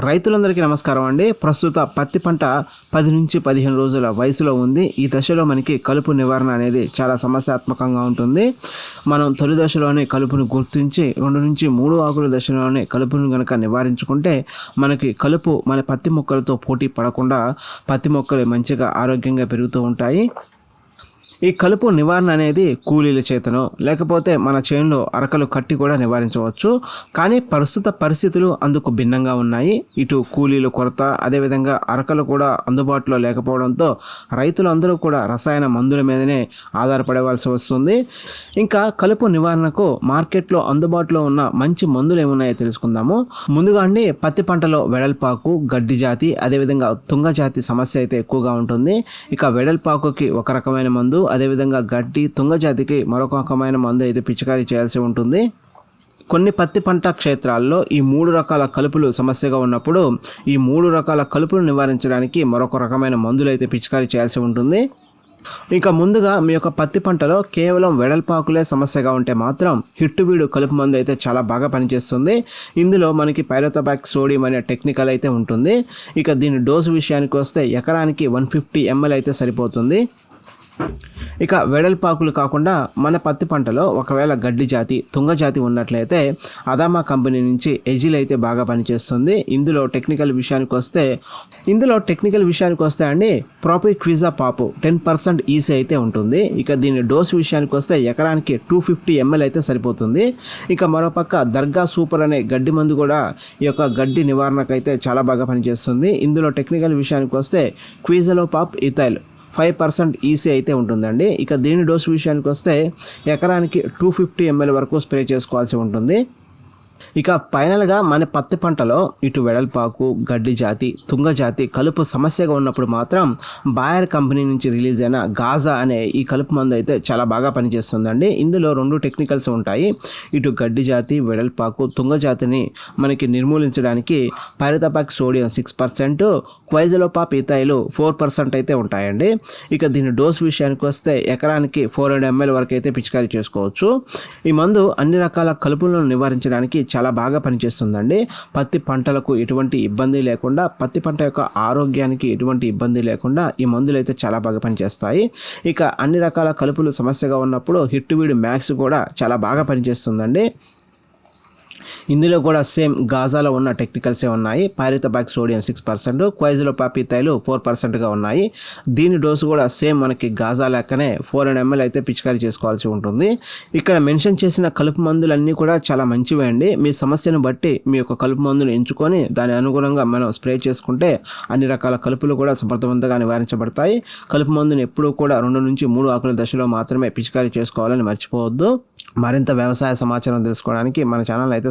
రైతులందరికీ నమస్కారం అండి. ప్రస్తుత పత్తి పంట పది నుంచి పదిహేను రోజుల వయసులో ఉంది. ఈ దశలో మనకి కలుపు నివారణ అనేది చాలా సమస్యాత్మకంగా ఉంటుంది. మనం తొలి దశలోనే కలుపును గుర్తించి రెండు నుంచి మూడు ఆకుల దశలోనే కలుపును కనుక నివారించుకుంటే మనకి కలుపు మన పత్తి మొక్కలతో పోటీ పడకుండా పత్తి మొక్కలు మంచిగా ఆరోగ్యంగా పెరుగుతూ ఉంటాయి. ఈ కలుపు నివారణ అనేది కూలీల చేతనో లేకపోతే మన చేనులో అరకలు కట్టి కూడా నివారించవచ్చు. కానీ ప్రస్తుత పరిస్థితులు అందుకు భిన్నంగా ఉన్నాయి. ఇటు కూలీల కొరత అదేవిధంగా అరకలు కూడా అందుబాటులో లేకపోవడంతో రైతులు అందరూ కూడా రసాయన మందుల మీదనే ఆధారపడవలసి వస్తుంది. ఇంకా కలుపు నివారణకు మార్కెట్లో అందుబాటులో ఉన్న మంచి మందులు ఏమున్నాయో తెలుసుకుందాము. ముందుగా అండి పత్తి పంటలో వెడల్పాకు గడ్డి జాతి అదేవిధంగా తుంగ జాతి సమస్య అయితే ఎక్కువగా ఉంటుంది. ఇక వెడల్పాకుకి ఒక రకమైన మందు అదేవిధంగా గడ్డి తుంగ జాతికి మరొక రకమైన మందు అయితే పిచికారీ చేయాల్సి ఉంటుంది. కొన్ని పత్తి పంట క్షేత్రాల్లో ఈ మూడు రకాల కలుపులు సమస్యగా ఉన్నప్పుడు ఈ మూడు రకాల కలుపులు నివారించడానికి మరొక రకమైన మందులు అయితే పిచికారీ చేయాల్సి ఉంటుంది. ఇక ముందుగా మీ యొక్క పత్తి పంటలో కేవలం వెడల్పాకులే సమస్యగా ఉంటే మాత్రం హిట్టుబీడు కలుపు మందు అయితే చాలా బాగా పనిచేస్తుంది. ఇందులో మనకి పైరోతోబాక్ సోడియం అనే టెక్నికల్ అయితే ఉంటుంది. ఇక దీని డోసు విషయానికి వస్తే ఎకరానికి వన్ ఫిఫ్టీ ఎంఎల్ అయితే సరిపోతుంది. ఇక వెడల్పాకులు కాకుండా మన పత్తి పంటలో ఒకవేళ గడ్డి జాతి తుంగ జాతి ఉన్నట్లయితే అదామా కంపెనీ నుంచి ఎజిల్ అయితే బాగా పనిచేస్తుంది. ఇందులో టెక్నికల్ విషయానికి వస్తే ఇందులో టెక్నికల్ విషయానికి వస్తే అండి ప్రాపర్ క్విజా పాపు టెన్ పర్సెంట్ ఈసీ అయితే ఉంటుంది. ఇక దీని డోస్ విషయానికి వస్తే ఎకరానికి టూ ఫిఫ్టీ ఎంఎల్ అయితే సరిపోతుంది. ఇక మరోపక్క దర్గా సూపర్ అనే గడ్డి మందు కూడా ఈ యొక్క గడ్డి నివారణకు అయితే చాలా బాగా పనిచేస్తుంది. ఇందులో టెక్నికల్ విషయానికి వస్తే క్విజలో పాప్ ఇథైల్ ఫైవ్ పర్సెంట్ ఈసీ అయితే ఉంటుందండి. ఇక దీని డోసు విషయానికి వస్తే ఎకరానికి టూ ఫిఫ్టీ ఎంఎల్ వరకు స్ప్రే చేసుకోవాల్సి ఉంటుంది. ఇక ఫైనల్గా మన పత్తి పంటలో ఇటు వెడల్పాకు గడ్డి జాతి తుంగ జాతి కలుపు సమస్యగా ఉన్నప్పుడు మాత్రం బాయర్ కంపెనీ నుంచి రిలీజ్ అయిన గాజా అనే ఈ కలుపు మందు అయితే చాలా బాగా పనిచేస్తుందండి. ఇందులో రెండు టెక్నికల్స్ ఉంటాయి. ఇటు గడ్డి జాతి వెడల్పాకు తుంగ జాతిని మనకి నిర్మూలించడానికి పైరతపాక్ సోడియం సిక్స్ పర్సెంట్ క్వైజలోపాప్ ఇతాయిలు ఫోర్ పర్సెంట్ అయితే ఉంటాయండి. ఇక దీని డోస్ విషయానికి వస్తే ఎకరానికి ఫోర్ హండ్రెడ్ ఎంఎల్ వరకు అయితే పిచికారీ చేసుకోవచ్చు. ఈ మందు అన్ని రకాల కలుపులను నివారించడానికి చాలా బాగా పనిచేస్తుందండి. పత్తి పంటలకు ఎటువంటి ఇబ్బంది లేకుండా పత్తి పంట యొక్క ఆరోగ్యానికి ఎటువంటి ఇబ్బంది లేకుండా ఈ మందులు అయితే చాలా బాగా పనిచేస్తాయి. ఇక అన్ని రకాల కలుపులు సమస్యగా ఉన్నప్పుడు హిట్టువీడు మ్యాక్స్ కూడా చాలా బాగా పనిచేస్తుందండి. ఇందులో కూడా సేమ్ గాజాలో ఉన్న టెక్నికల్సే ఉన్నాయి. పారితబాక్ సోడియం సిక్స్ పర్సెంట్ క్వైజలో పాపితాయిలు ఫోర్ పర్సెంట్గా ఉన్నాయి. దీని డోసు కూడా సేమ్ మనకి గాజా లెక్కనే ఫోర్ హండ్రెడ్ ఎంఎల్ అయితే పిచికారీ చేసుకోవాల్సి ఉంటుంది. ఇక్కడ మెన్షన్ చేసిన కలుపు మందులన్నీ కూడా చాలా మంచివే అండి. మీ సమస్యను బట్టి మీ యొక్క కలుపు మందును ఎంచుకొని దాని అనుగుణంగా మనం స్ప్రే చేసుకుంటే అన్ని రకాల కలుపులు కూడా సమర్థవంతంగా నివారించబడతాయి. కలుపు మందుని ఎప్పుడూ కూడా రెండు నుంచి మూడు ఆకుల దశలో మాత్రమే పిచికారీ చేసుకోవాలని మర్చిపోవద్దు. మరింత వ్యవసాయ సమాచారం తెలుసుకోవడానికి మన ఛానల్ అయితే